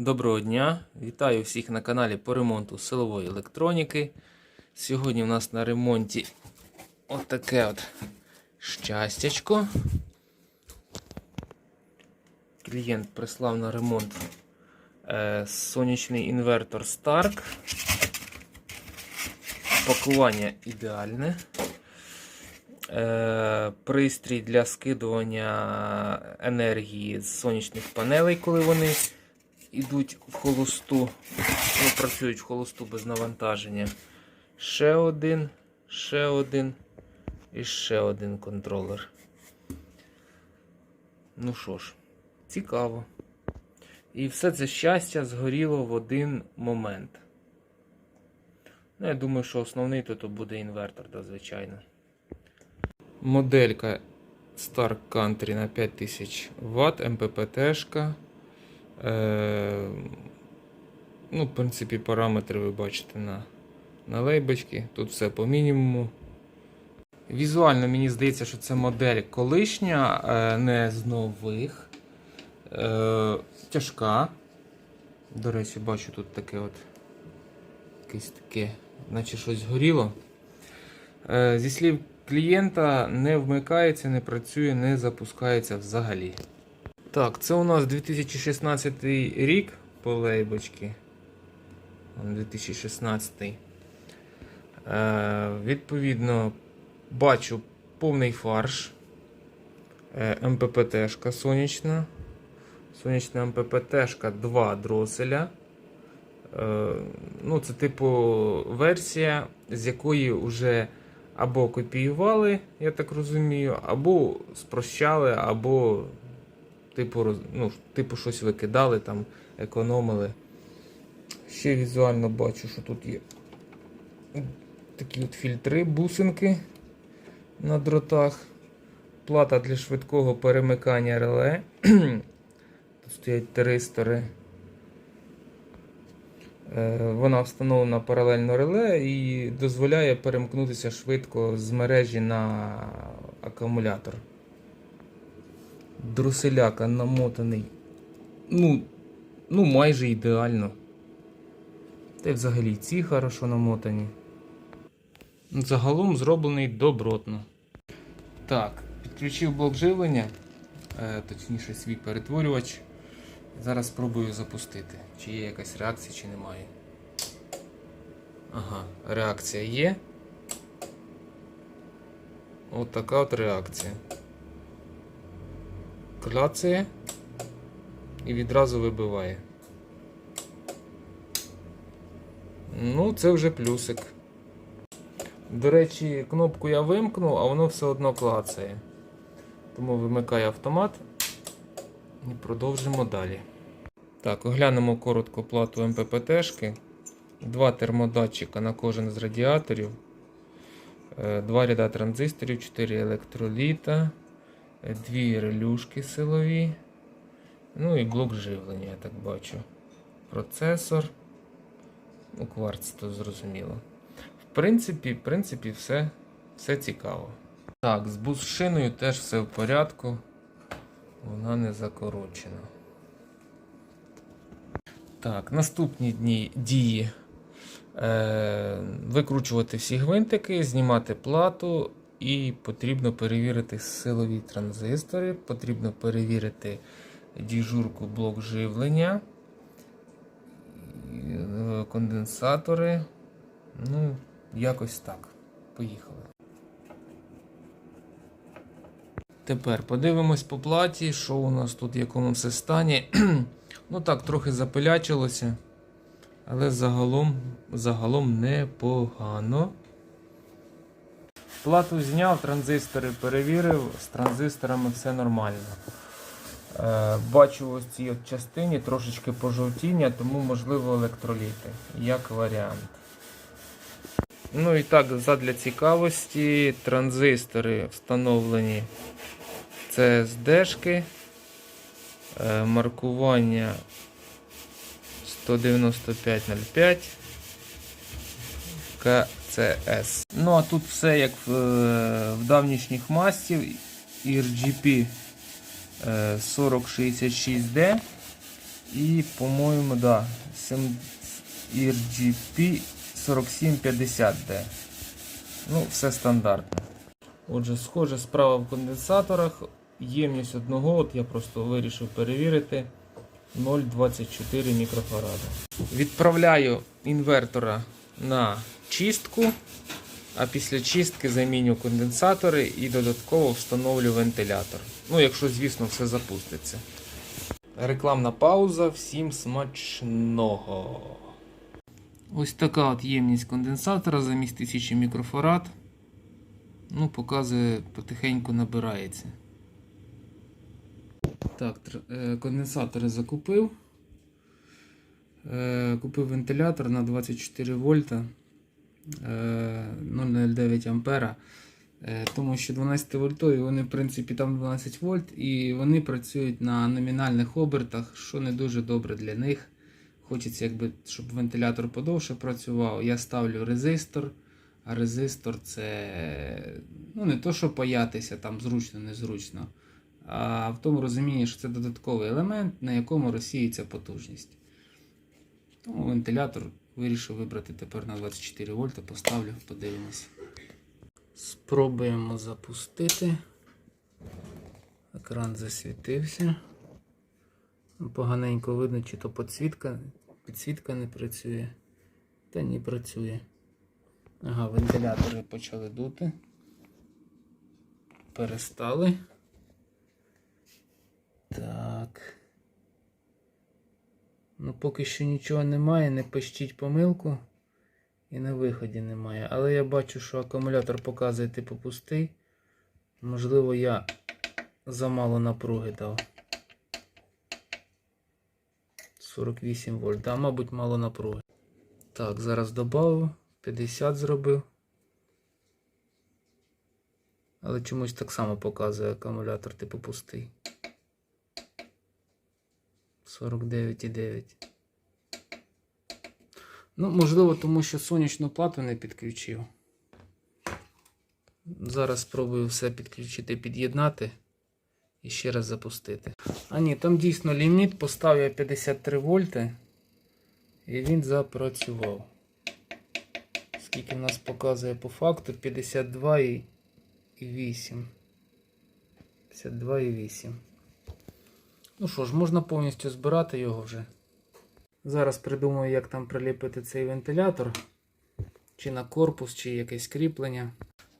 Доброго дня! Вітаю всіх на каналі по ремонту силової електроніки. Сьогодні у нас на ремонті отаке от щастячко. Клієнт прислав на ремонт е, сонячний інвертор Stark. Пакування ідеальне. Е, пристрій для скидування енергії з сонячних панелей, коли вони йдуть в холосту, ну, працюють в холосту без навантаження. Ще один, ще один і ще один контролер. Ну що ж, цікаво. І все це щастя згоріло в один момент. Ну, я думаю, що основний то буде інвертор, да, звичайно. Моделька Star Country на 5000 Вт, МППТ-шка. Е, ну, в принципі, параметри ви бачите на, на лейбочці. Тут все по мінімуму. Візуально мені здається, що це модель колишня, е, не з нових. Е, тяжка. До речі, бачу тут таке от якесь таке, наче щось горіло. Зі слів клієнта, не вмикається, не працює, не запускається взагалі. Так, це у нас 2016 рік по лейбочці. 2016. Е, відповідно, бачу повний фарш. Е, МППТ-шка сонячна. Сонячна МППТ-шка 2 дроселя. Е, ну, це типу версія, з якої вже або копіювали, я так розумію, або спрощали, або типу, ну, типу щось викидали, там, економили. Ще візуально бачу, що тут є такі от фільтри, бусинки на дротах. Плата для швидкого перемикання реле. Тут стоять тиристори. Е, Вона встановлена паралельно реле і дозволяє перемкнутися швидко з мережі на акумулятор. Друселяка намотаний. Ну, ну майже ідеально. Та й взагалі ці хорошо намотані. Загалом зроблений добротно. Так, підключив блок живлення, е, точніше свій перетворювач. Зараз спробую запустити, чи є якась реакція, чи немає. Ага, реакція є. От така от реакція. Кляцає і відразу вибиває. Ну, це вже плюсик. До речі, кнопку я вимкнув, а воно все одно клацає. Тому вимикаю автомат і продовжимо далі. Так, оглянемо коротко плату МППТшки. Два термодатчика на кожен з радіаторів. Е, Два ряда транзисторів, 4 електроліта, дві релюшки силові. Ну і блок живлення, я так бачу. Процесор. Ну, кварц, то зрозуміло. В принципі, в принципі, все, все цікаво. Так, з бусшиною теж все в порядку. Вона не закорочена. Так, наступні дні дії. Е, викручувати всі гвинтики, знімати плату, і потрібно перевірити силові транзистори, потрібно перевірити діжурку блок живлення, е, конденсатори. Ну, якось так. Поїхали. Тепер подивимось по платі, що у нас тут, в якому все стані. ну так, трохи запилячилося, але загалом, загалом непогано. Плату зняв, транзистори перевірив, з транзисторами все нормально. Е, бачу ось цій от частині трошечки пожовтіння, тому можливо електроліти, як варіант. Ну і так, задля цікавості, транзистори встановлені CSD-шки, е, маркування 19505 КЦС. Ну, а тут все як в, е, в давнішніх мастів RGP е, 4066D І, по-моєму, да, RGP 4750D. Ну, все стандартно. Отже, схоже, справа в конденсаторах. Ємність одного, от я просто вирішив перевірити. 0,24 мікрофарада. Відправляю інвертора на чистку, а після чистки заміню конденсатори і додатково встановлю вентилятор. Ну, якщо, звісно, все запуститься. Рекламна пауза. Всім смачного. Ось така от ємність конденсатора замість 1000 мікрофарад. Ну, показує, потихеньку набирається. Так, е, конденсатори закупив. Е, Купив вентилятор на 24 вольта е, 0,09 ампера. Е, Тому що 12 вольтові вони, в принципі, там 12 вольт, і вони працюють на номінальних обертах, що не дуже добре для них. Хочеться, якби, щоб вентилятор подовше працював. Я ставлю резистор. А резистор це ну, не то, що паятися там зручно, незручно, а в тому розумінні, що це додатковий елемент, на якому розсіється потужність. Тому вентилятор вирішив вибрати тепер на 24 вольта, поставлю, подивимось. Спробуємо запустити. Екран засвітився. Поганенько видно, чи то підсвітка, підсвітка не працює. Та ні працює. Ага, вентилятори почали дути. Перестали. Так. Ну, поки що нічого немає, не пищить помилку. І на виході немає. Але я бачу, що акумулятор показує типу пустий. Можливо, я замало напруги дав. 48 вольт. Да, мабуть, мало напруги. Так, зараз додав. 50 зробив. Але чомусь так само показує акумулятор типу пустий. 49,9. Ну, можливо, тому що сонячну плату не підключив. Зараз спробую все підключити, під'єднати і ще раз запустити. А ні, там дійсно ліміт, поставив я 53 вольти і він запрацював. Скільки в нас показує по факту 52 і 8. 52 і 8. Ну що ж, можна повністю збирати його вже. Зараз придумаю, як там приліпити цей вентилятор. Чи на корпус, чи якесь кріплення.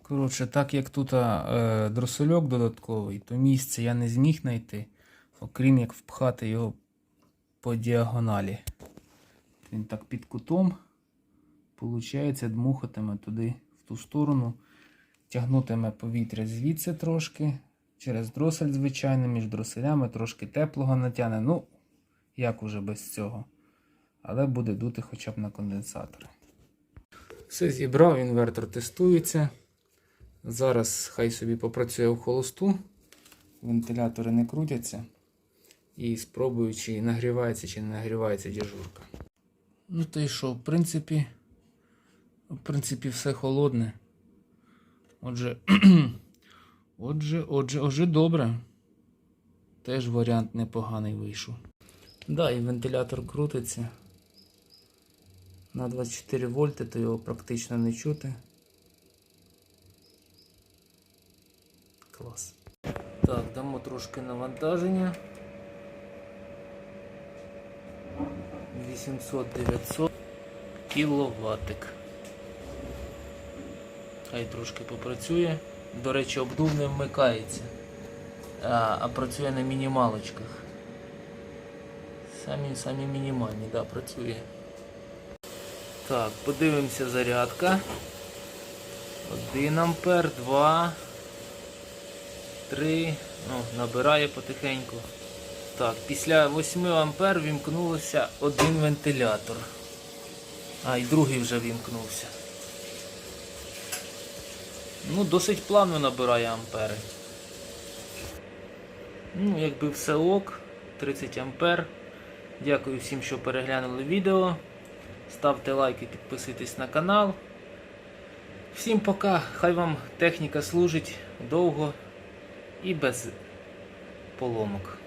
Коротше, так як тут е, дросельок додатковий, то місце я не зміг знайти, окрім як впхати його по діагоналі. Він так під кутом, получається, дмухатиме туди, в ту сторону, тягнутиме повітря звідси трошки, через дросель, звичайно, між дроселями, трошки теплого натягне. Ну, як уже без цього. Але буде дути хоча б на конденсатори. Все зібрав, інвертор тестується. Зараз хай собі попрацює в холосту. Вентилятори не крутяться. І спробую, чи нагрівається, чи не нагрівається діжурка. Ну то й що, в принципі, в принципі, все холодне. Отже, отже, отже, отже, добре. Теж варіант непоганий вийшов. Да, і вентилятор крутиться. На 24 вольти, то його практично не чути. Клас. Так, дамо трошки навантаження. 800-900 кіловатик. Хай трошки попрацює. До речі, обдув не вмикається, а, а працює на мінімалочках. Самі самі мінімальні, да, працює. Так, подивимося зарядка. 1 ампер, 2, 3, ну, набирає потихеньку. Так, після 8 ампер вімкнулося один вентилятор. А, і другий вже вімкнувся. Ну, досить плавно набирає ампери. Ну, якби все ок, 30 ампер. Дякую всім, що переглянули відео. Ставте лайки, підписуйтесь на канал. Всім пока. Хай вам техніка служить довго і без поломок.